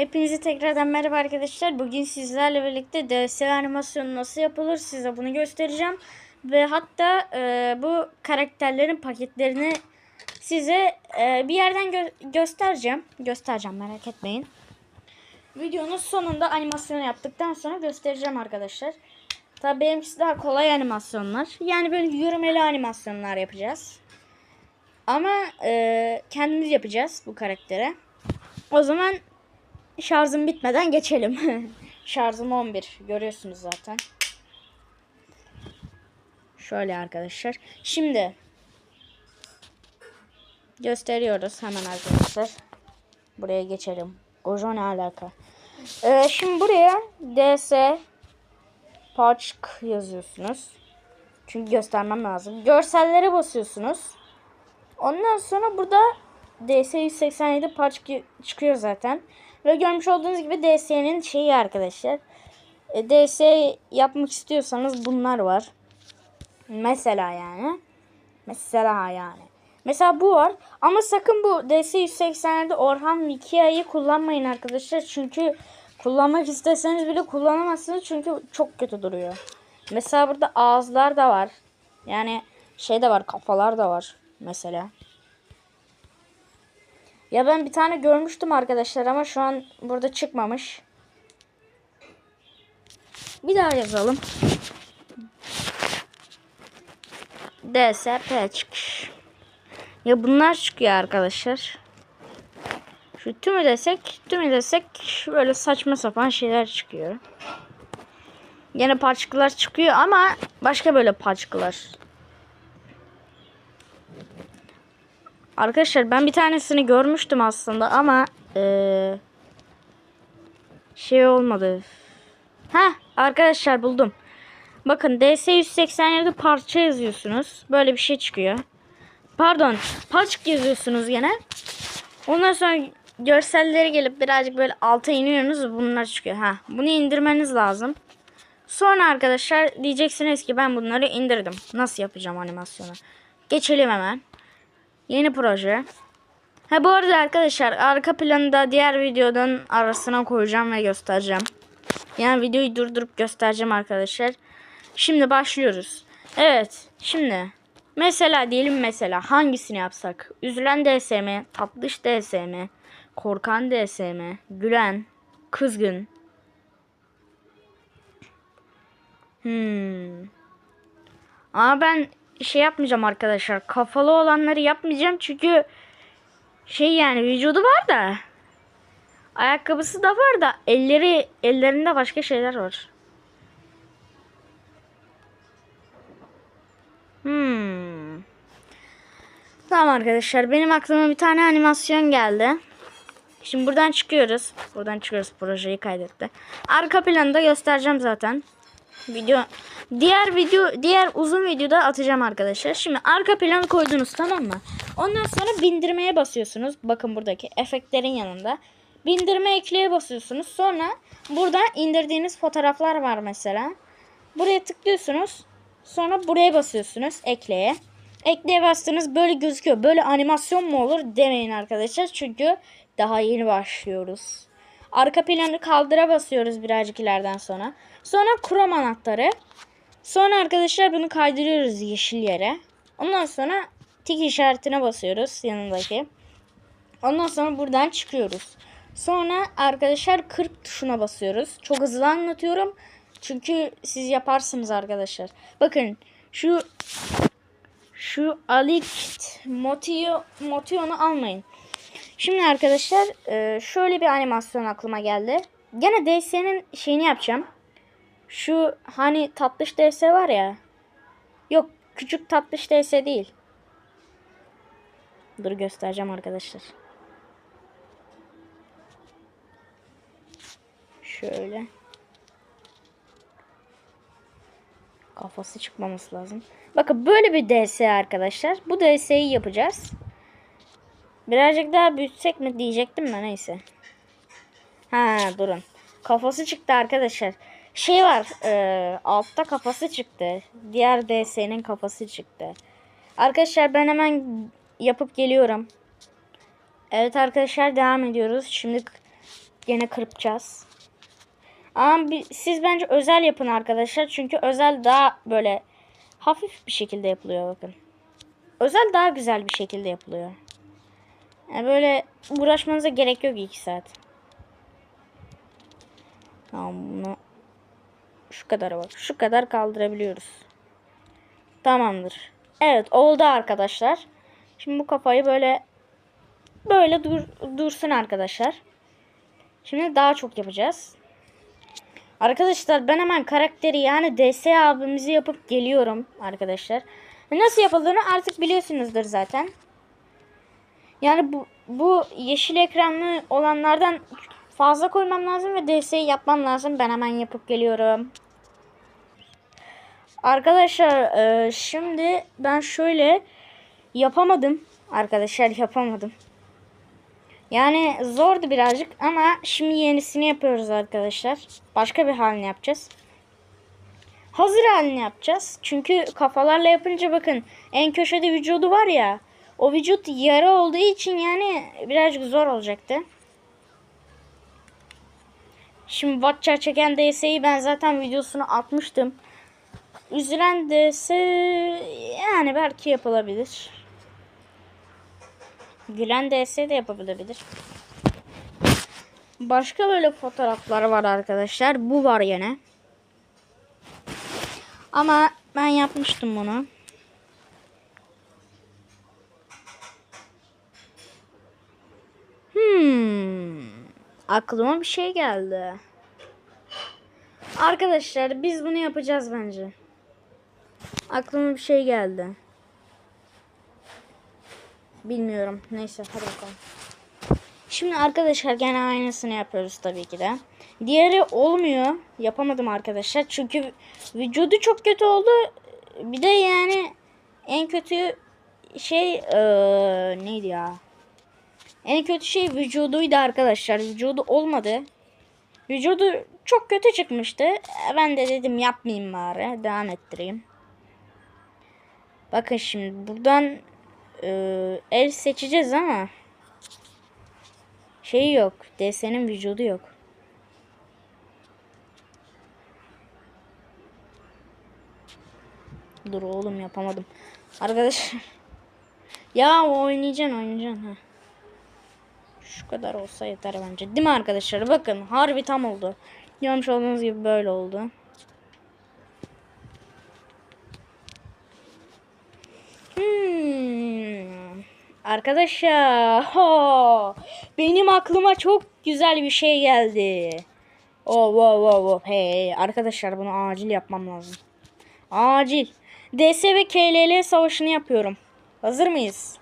Hepinize tekrardan merhaba arkadaşlar. Bugün sizlerle birlikte DS animasyonu nasıl yapılır size bunu göstereceğim. Ve hatta e, bu karakterlerin paketlerini size e, bir yerden gö- göstereceğim. Göstereceğim merak etmeyin. Videonun sonunda animasyonu yaptıktan sonra göstereceğim arkadaşlar. Tabii benimkisi daha kolay animasyonlar. Yani böyle yürümeli animasyonlar yapacağız. Ama e, kendimiz yapacağız bu karaktere. O zaman şarjım bitmeden geçelim. Şarjım 11. Görüyorsunuz zaten. Şöyle arkadaşlar. Şimdi gösteriyoruz hemen arkadaşlar. Buraya geçelim. Gojo ne alaka? Ee, şimdi buraya DS Parçk yazıyorsunuz. Çünkü göstermem lazım. Görsellere basıyorsunuz. Ondan sonra burada DS 187 parça çıkıyor zaten. Ve görmüş olduğunuz gibi DS'nin şeyi arkadaşlar. E, DS yapmak istiyorsanız bunlar var. Mesela yani. Mesela yani. Mesela bu var. Ama sakın bu DS 187 Orhan Wikia'yı kullanmayın arkadaşlar. Çünkü kullanmak isteseniz bile kullanamazsınız. Çünkü çok kötü duruyor. Mesela burada ağızlar da var. Yani şey de var kafalar da var. Mesela. Ya ben bir tane görmüştüm arkadaşlar ama şu an burada çıkmamış. Bir daha yazalım. DSP çıkış. Ya bunlar çıkıyor arkadaşlar. Şu tümü desek, tümü desek böyle saçma sapan şeyler çıkıyor. Yine parçalar çıkıyor ama başka böyle parçalar. Arkadaşlar ben bir tanesini görmüştüm aslında ama ee, şey olmadı. Ha arkadaşlar buldum. Bakın DS 187 parça yazıyorsunuz. Böyle bir şey çıkıyor. Pardon parçık yazıyorsunuz yine. Ondan sonra görselleri gelip birazcık böyle alta iniyorsunuz bunlar çıkıyor. Ha bunu indirmeniz lazım. Sonra arkadaşlar diyeceksiniz ki ben bunları indirdim. Nasıl yapacağım animasyonu? Geçelim hemen. Yeni proje. Ha bu arada arkadaşlar arka planı da diğer videodan arasına koyacağım ve göstereceğim. Yani videoyu durdurup göstereceğim arkadaşlar. Şimdi başlıyoruz. Evet şimdi mesela diyelim mesela hangisini yapsak? Üzülen DSM, tatlış DSM, korkan DSM, gülen, kızgın. Hmm. Ama ben şey yapmayacağım arkadaşlar. Kafalı olanları yapmayacağım çünkü şey yani vücudu var da ayakkabısı da var da elleri ellerinde başka şeyler var. Hmm. Tamam arkadaşlar benim aklıma bir tane animasyon geldi. Şimdi buradan çıkıyoruz. Buradan çıkıyoruz projeyi kaydetti. Arka planı da göstereceğim zaten. Video diğer video diğer uzun videoda atacağım arkadaşlar. Şimdi arka planı koydunuz tamam mı? Ondan sonra bindirmeye basıyorsunuz. Bakın buradaki efektlerin yanında. Bindirme ekleye basıyorsunuz. Sonra burada indirdiğiniz fotoğraflar var mesela. Buraya tıklıyorsunuz. Sonra buraya basıyorsunuz ekleye. Ekleye bastınız böyle gözüküyor. Böyle animasyon mu olur demeyin arkadaşlar. Çünkü daha yeni başlıyoruz. Arka planı kaldıra basıyoruz birazcık ileriden sonra. Sonra Chrome anahtarı. Sonra arkadaşlar bunu kaydırıyoruz yeşil yere. Ondan sonra tik işaretine basıyoruz yanındaki. Ondan sonra buradan çıkıyoruz. Sonra arkadaşlar 40 tuşuna basıyoruz. Çok hızlı anlatıyorum. Çünkü siz yaparsınız arkadaşlar. Bakın şu şu Alikt Motio, Motion'u almayın. Şimdi arkadaşlar e, şöyle bir animasyon aklıma geldi. Gene DS'nin şeyini yapacağım. Şu hani tatlış DS var ya. Yok küçük tatlış DS değil. Dur göstereceğim arkadaşlar. Şöyle. Kafası çıkmaması lazım. Bakın böyle bir DS arkadaşlar. Bu DS'yi yapacağız. Birazcık daha büyütsek mi diyecektim de neyse. Ha durun. Kafası çıktı arkadaşlar. Şey var. E, altta kafası çıktı. Diğer DS'nin kafası çıktı. Arkadaşlar ben hemen yapıp geliyorum. Evet arkadaşlar devam ediyoruz. Şimdi gene kırpacağız. Ama siz bence özel yapın arkadaşlar. Çünkü özel daha böyle hafif bir şekilde yapılıyor bakın. Özel daha güzel bir şekilde yapılıyor. Yani böyle uğraşmanıza gerek yok 2 saat. Tamam bunu şu kadara bak. Şu kadar kaldırabiliyoruz. Tamamdır. Evet oldu arkadaşlar. Şimdi bu kafayı böyle böyle dur, dursun arkadaşlar. Şimdi daha çok yapacağız. Arkadaşlar ben hemen karakteri yani DS abimizi yapıp geliyorum arkadaşlar. Nasıl yapıldığını artık biliyorsunuzdur zaten. Yani bu, bu yeşil ekranlı olanlardan fazla koymam lazım ve DS'yi yapmam lazım. Ben hemen yapıp geliyorum. Arkadaşlar e, şimdi ben şöyle yapamadım. Arkadaşlar yapamadım. Yani zordu birazcık ama şimdi yenisini yapıyoruz arkadaşlar. Başka bir halini yapacağız. Hazır halini yapacağız. Çünkü kafalarla yapınca bakın en köşede vücudu var ya. O vücut yarı olduğu için yani birazcık zor olacaktı. Şimdi Watcher çeken DS'yi ben zaten videosunu atmıştım. Üzülen DS yani belki yapılabilir. Gülen DS de yapabilir. Başka böyle fotoğraflar var arkadaşlar. Bu var yine. Ama ben yapmıştım bunu. Hmm. Aklıma bir şey geldi. Arkadaşlar biz bunu yapacağız bence. Aklıma bir şey geldi. Bilmiyorum. Neyse hadi bakalım. Şimdi arkadaşlar gene aynısını yapıyoruz tabii ki de. Diğeri olmuyor. Yapamadım arkadaşlar. Çünkü vücudu çok kötü oldu. Bir de yani en kötü şey eee, neydi ya? En kötü şey vücuduydu arkadaşlar. Vücudu olmadı. Vücudu çok kötü çıkmıştı. E, Ben de dedim yapmayayım bari. Devam ettireyim. Bakın şimdi buradan e, el seçeceğiz ama şey yok. DS'nin vücudu yok. Dur oğlum yapamadım. Arkadaş. ya oynayacaksın oynayacaksın. Ha. Şu kadar olsa yeter bence. Değil mi arkadaşlar? Bakın harbi tam oldu. Görmüş olduğunuz gibi böyle oldu. Hmm. Arkadaşlar, ho, benim aklıma çok güzel bir şey geldi. Oh, wow, wow, wow. Hey, arkadaşlar bunu acil yapmam lazım. Acil. DS ve KLL savaşını yapıyorum. Hazır mıyız?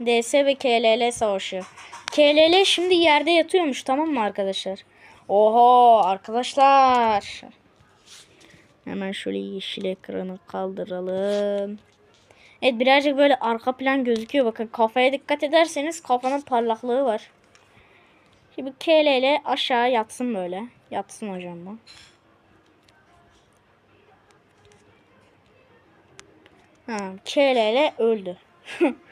DS ve KLL savaşı. KLL şimdi yerde yatıyormuş tamam mı arkadaşlar? Oho arkadaşlar. Hemen şöyle yeşil ekranı kaldıralım. Evet birazcık böyle arka plan gözüküyor. Bakın kafaya dikkat ederseniz kafanın parlaklığı var. Şimdi KLL aşağı yatsın böyle. Yatsın hocam bu. KLL öldü.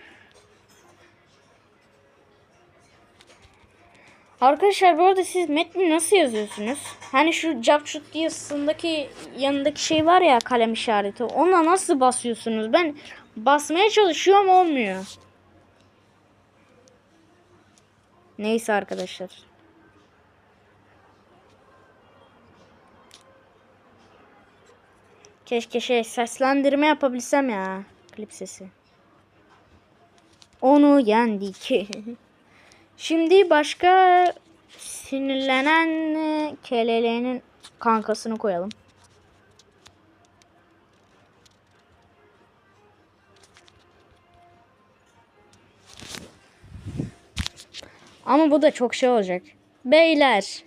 Arkadaşlar bu arada siz metni nasıl yazıyorsunuz? Hani şu capcut yazısındaki yanındaki şey var ya kalem işareti. Ona nasıl basıyorsunuz? Ben basmaya çalışıyorum olmuyor. Neyse arkadaşlar. Keşke şey seslendirme yapabilsem ya. Klip sesi. Onu yendik. Şimdi başka sinirlenen e, KLL'nin kankasını koyalım. Ama bu da çok şey olacak. Beyler,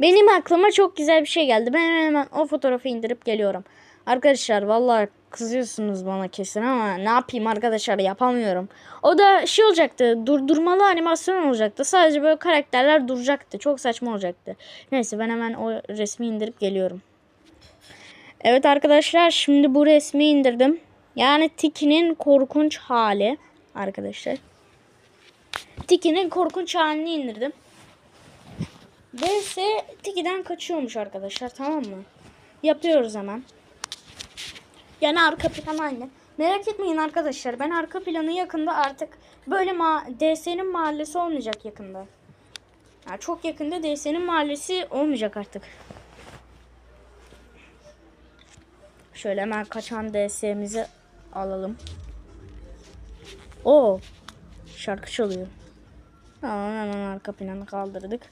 benim aklıma çok güzel bir şey geldi. Ben hemen o fotoğrafı indirip geliyorum. Arkadaşlar vallahi kızıyorsunuz bana kesin ama ne yapayım arkadaşlar yapamıyorum. O da şey olacaktı durdurmalı animasyon olacaktı. Sadece böyle karakterler duracaktı. Çok saçma olacaktı. Neyse ben hemen o resmi indirip geliyorum. Evet arkadaşlar şimdi bu resmi indirdim. Yani Tiki'nin korkunç hali arkadaşlar. Tiki'nin korkunç halini indirdim. DS Tiki'den kaçıyormuş arkadaşlar tamam mı? Yapıyoruz hemen. Yani arka plan aynı. Merak etmeyin arkadaşlar ben arka planı yakında artık böyle ma DS'nin mahallesi olmayacak yakında. Yani çok yakında DS'nin mahallesi olmayacak artık. Şöyle hemen kaçan DS'mizi alalım. O şarkı çalıyor. Tamam hemen arka planı kaldırdık.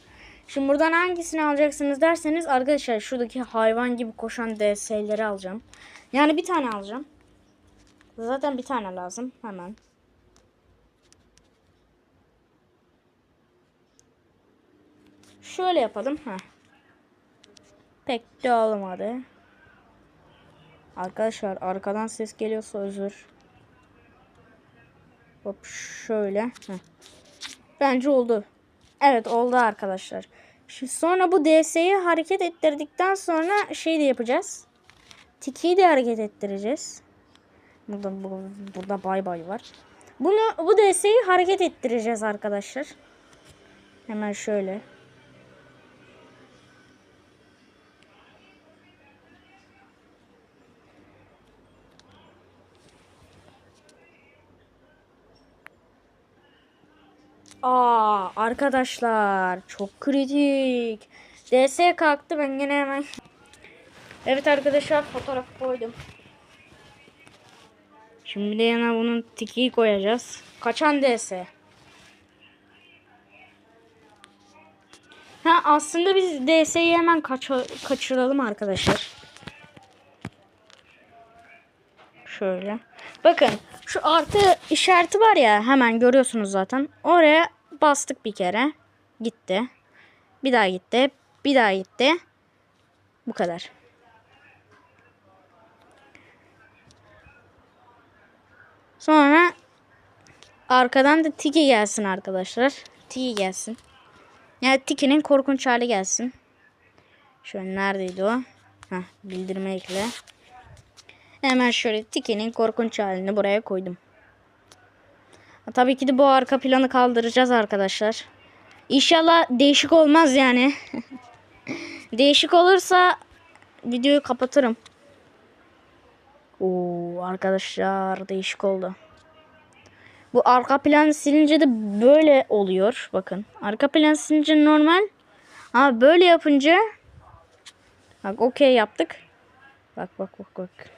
Şimdi buradan hangisini alacaksınız derseniz arkadaşlar şuradaki hayvan gibi koşan DS'leri alacağım. Yani bir tane alacağım. Zaten bir tane lazım. Hemen. Şöyle yapalım. Heh. Pek de olmadı. Arkadaşlar arkadan ses geliyorsa özür. Hop şöyle. Heh. Bence oldu. Evet oldu arkadaşlar. Şimdi sonra bu DS'yi hareket ettirdikten sonra şey de yapacağız. Tikiyi de hareket ettireceğiz. Burada bu, burada bay bay var. Bunu bu DS'yi hareket ettireceğiz arkadaşlar. Hemen şöyle. Aa arkadaşlar çok kritik. DS kalktı ben gene hemen. Evet arkadaşlar fotoğraf koydum. Şimdi de yana bunun tikiyi koyacağız. Kaçan DS. Ha aslında biz DS'yi hemen kaç kaçıralım arkadaşlar. Şöyle. Bakın şu artı işareti var ya hemen görüyorsunuz zaten. Oraya bastık bir kere. Gitti. Bir daha gitti. Bir daha gitti. Bu kadar. Sonra arkadan da Tiki gelsin arkadaşlar. Tiki gelsin. Yani Tiki'nin korkunç hali gelsin. Şöyle neredeydi o? Heh, bildirme ekle. Hemen şöyle Tiki'nin korkunç halini buraya koydum. Tabii ki de bu arka planı kaldıracağız arkadaşlar. İnşallah değişik olmaz yani. değişik olursa videoyu kapatırım. Oo arkadaşlar değişik oldu. Bu arka plan silince de böyle oluyor. Bakın. Arka plan silince normal. Ama böyle yapınca Bak okey yaptık. Bak bak bak bak.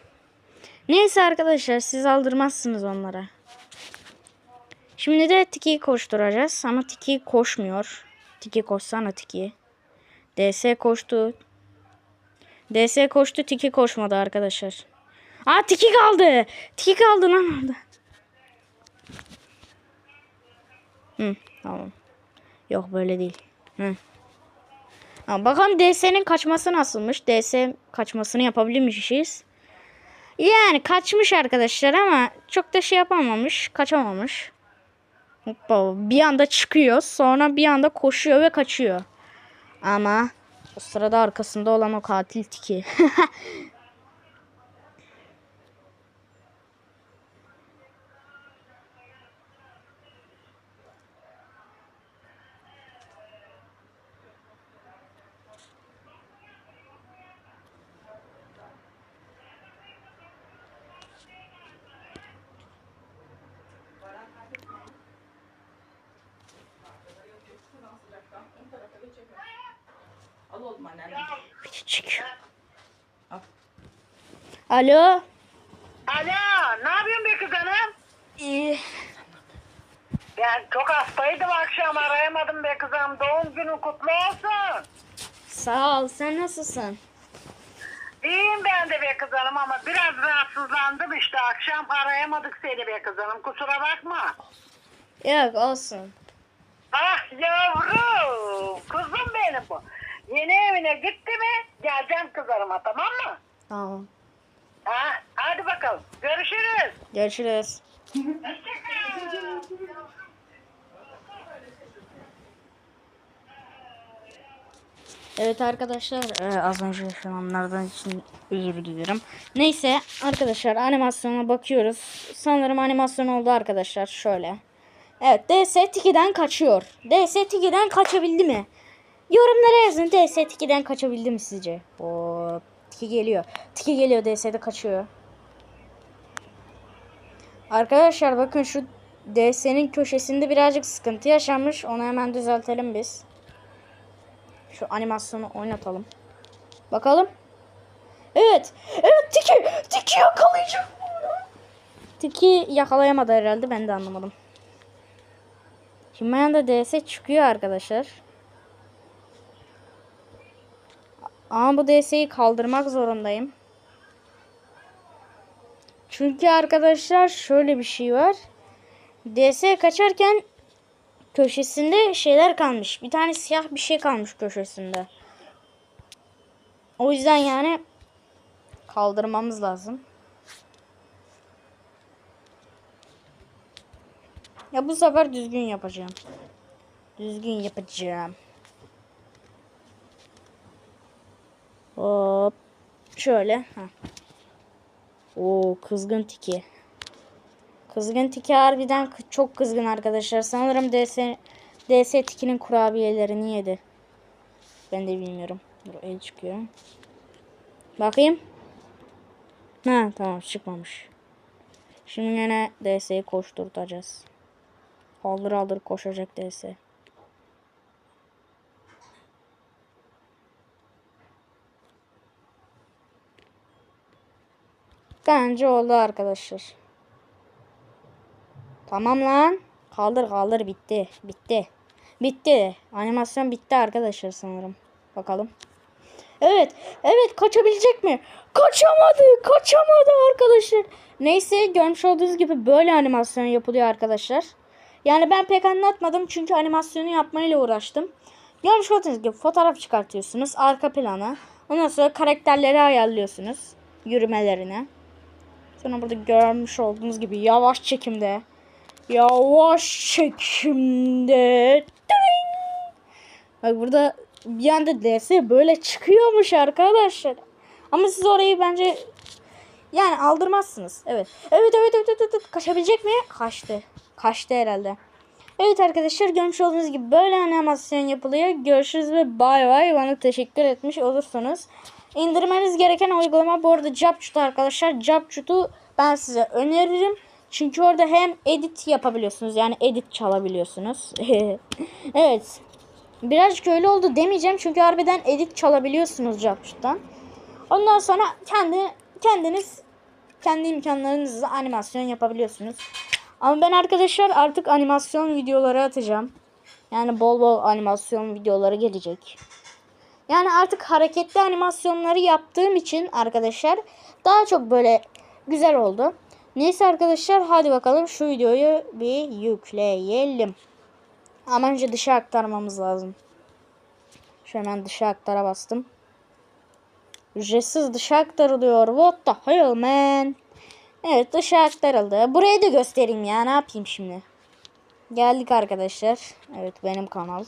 Neyse arkadaşlar siz aldırmazsınız onlara. Şimdi de Tiki'yi koşturacağız ama Tiki koşmuyor. Tiki koşsana Tiki. DS koştu. DS koştu Tiki koşmadı arkadaşlar. Aa Tiki kaldı. Tiki kaldı lan orada. Hı, tamam. Yok böyle değil. Hı. Ha, bakalım DS'nin kaçması nasılmış. DS kaçmasını yapabilmişiz. Yani kaçmış arkadaşlar ama çok da şey yapamamış. Kaçamamış. Hoppa, bir anda çıkıyor. Sonra bir anda koşuyor ve kaçıyor. Ama o sırada arkasında olan o katil tiki. Al oğlum anneanne. Çıkıyor. Alo. Alo, ne yapıyorsun be kız hanım? İyi. Ben çok hastaydım akşam arayamadım be kızım. Doğum günün kutlu olsun. Sağ ol. Sen nasılsın? İyiyim ben de be kız hanım ama biraz rahatsızlandım işte. Akşam arayamadık seni be kız hanım. Kusura bakma. Yok olsun. Ah yavrum, kızım benim bu. Yeni evine gitti mi geleceğim kız hanıma tamam mı? Tamam. Ha, hadi bakalım. Görüşürüz. Görüşürüz. Evet arkadaşlar e, az önce yaşananlardan için özür dilerim. Neyse arkadaşlar animasyona bakıyoruz. Sanırım animasyon oldu arkadaşlar şöyle. Evet DS Tiki'den kaçıyor. DS Tiki'den kaçabildi mi? Yorumlara yazın DS Tiki'den kaçabildi mi sizce? Hop. Tiki geliyor. Tiki geliyor DS'de kaçıyor. Arkadaşlar bakın şu DS'nin köşesinde birazcık sıkıntı yaşanmış. Onu hemen düzeltelim biz. Şu animasyonu oynatalım. Bakalım. Evet. Evet Tiki. Tiki yakalayacak. Tiki yakalayamadı herhalde. Ben de anlamadım. Şimdi da DS çıkıyor arkadaşlar. Ama bu DS'yi kaldırmak zorundayım. Çünkü arkadaşlar şöyle bir şey var. DS kaçarken köşesinde şeyler kalmış. Bir tane siyah bir şey kalmış köşesinde. O yüzden yani kaldırmamız lazım. Ya bu sefer düzgün yapacağım. Düzgün yapacağım. Hop. Şöyle. Heh. Oo kızgın tiki. Kızgın tiki harbiden çok kızgın arkadaşlar. Sanırım DS DS tikinin kurabiyelerini yedi. Ben de bilmiyorum. Dur el çıkıyor. Bakayım. Ha tamam çıkmamış. Şimdi yine DS'yi koşturtacağız. Aldır aldır koşacak DS. Bence oldu arkadaşlar. Tamam lan. Kaldır kaldır bitti. Bitti. Bitti. Animasyon bitti arkadaşlar sanırım. Bakalım. Evet. Evet kaçabilecek mi? Kaçamadı. Kaçamadı arkadaşlar. Neyse görmüş olduğunuz gibi böyle animasyon yapılıyor arkadaşlar. Yani ben pek anlatmadım çünkü animasyonu yapmayla uğraştım. Görmüş olduğunuz gibi fotoğraf çıkartıyorsunuz. Arka plana. Ondan sonra karakterleri ayarlıyorsunuz. Yürümelerine. Sonra burada görmüş olduğunuz gibi yavaş çekimde. Yavaş çekimde. Bak burada bir anda DS böyle çıkıyormuş arkadaşlar. Ama siz orayı bence yani aldırmazsınız. Evet. Evet evet evet evet. evet. Kaçabilecek mi? Kaçtı. Kaçtı herhalde. Evet arkadaşlar görmüş olduğunuz gibi böyle animasyon yapılıyor. Görüşürüz ve bay bay. Bana teşekkür etmiş olursunuz. İndirmeniz gereken uygulama bu arada Capcut arkadaşlar. Capcut'u ben size öneririm. Çünkü orada hem edit yapabiliyorsunuz. Yani edit çalabiliyorsunuz. evet. Birazcık öyle oldu demeyeceğim. Çünkü harbiden edit çalabiliyorsunuz Capcut'tan. Ondan sonra kendi kendiniz kendi imkanlarınızla animasyon yapabiliyorsunuz. Ama ben arkadaşlar artık animasyon videoları atacağım. Yani bol bol animasyon videoları gelecek. Yani artık hareketli animasyonları yaptığım için arkadaşlar daha çok böyle güzel oldu. Neyse arkadaşlar hadi bakalım şu videoyu bir yükleyelim. Ama önce dışa aktarmamız lazım. Şu hemen dışa aktara bastım. Ücretsiz dışa aktarılıyor. What the hell man? Evet dışa aktarıldı. Burayı da göstereyim ya ne yapayım şimdi. Geldik arkadaşlar. Evet benim kanal.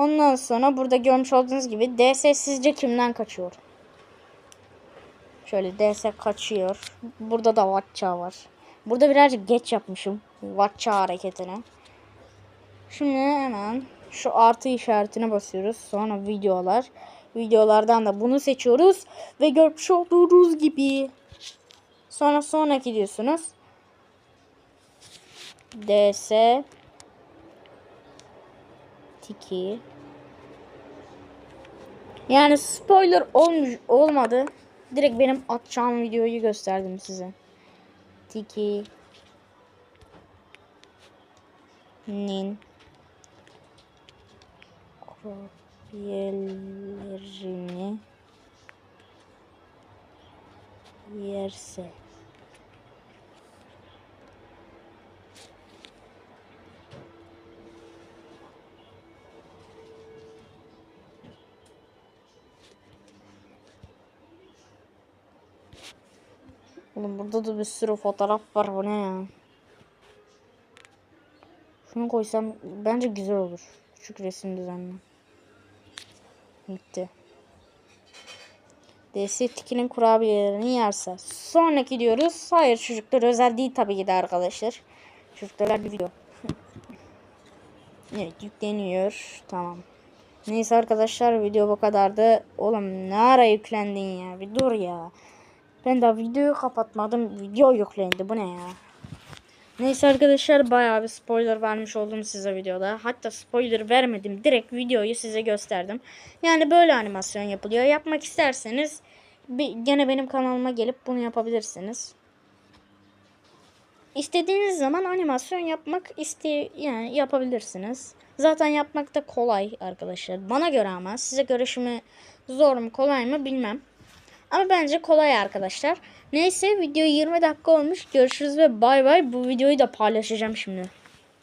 Ondan sonra burada görmüş olduğunuz gibi DS sizce kimden kaçıyor? Şöyle DS kaçıyor. Burada da Vatça var. Burada birazcık geç yapmışım. Vatça hareketini. Şimdi hemen şu artı işaretine basıyoruz. Sonra videolar. Videolardan da bunu seçiyoruz. Ve görmüş olduğunuz gibi. Sonra sonraki diyorsunuz. DS Tiki Yani spoiler olmuş olmadı. Direkt benim atacağım videoyu gösterdim size. Tiki Nin Kopyelerini yerse Oğlum burada da bir sürü fotoğraf var bu ne ya? Şunu koysam bence güzel olur. Küçük resim düzenli. Bitti. DS Tiki'nin kurabiyelerini yerse. Sonraki diyoruz. Hayır çocuklar özel değil tabii ki de arkadaşlar. Çocuklar video. evet yükleniyor. Tamam. Neyse arkadaşlar video bu kadardı. Oğlum ne ara yüklendin ya? Bir dur ya. Ben daha videoyu kapatmadım. Video yüklendi. Bu ne ya? Neyse arkadaşlar bayağı bir spoiler vermiş oldum size videoda. Hatta spoiler vermedim. Direkt videoyu size gösterdim. Yani böyle animasyon yapılıyor. Yapmak isterseniz bir, gene benim kanalıma gelip bunu yapabilirsiniz. İstediğiniz zaman animasyon yapmak iste yani yapabilirsiniz. Zaten yapmak da kolay arkadaşlar. Bana göre ama size göre şimdi zor mu kolay mı bilmem. Ama bence kolay arkadaşlar. Neyse video 20 dakika olmuş. Görüşürüz ve bay bay. Bu videoyu da paylaşacağım şimdi.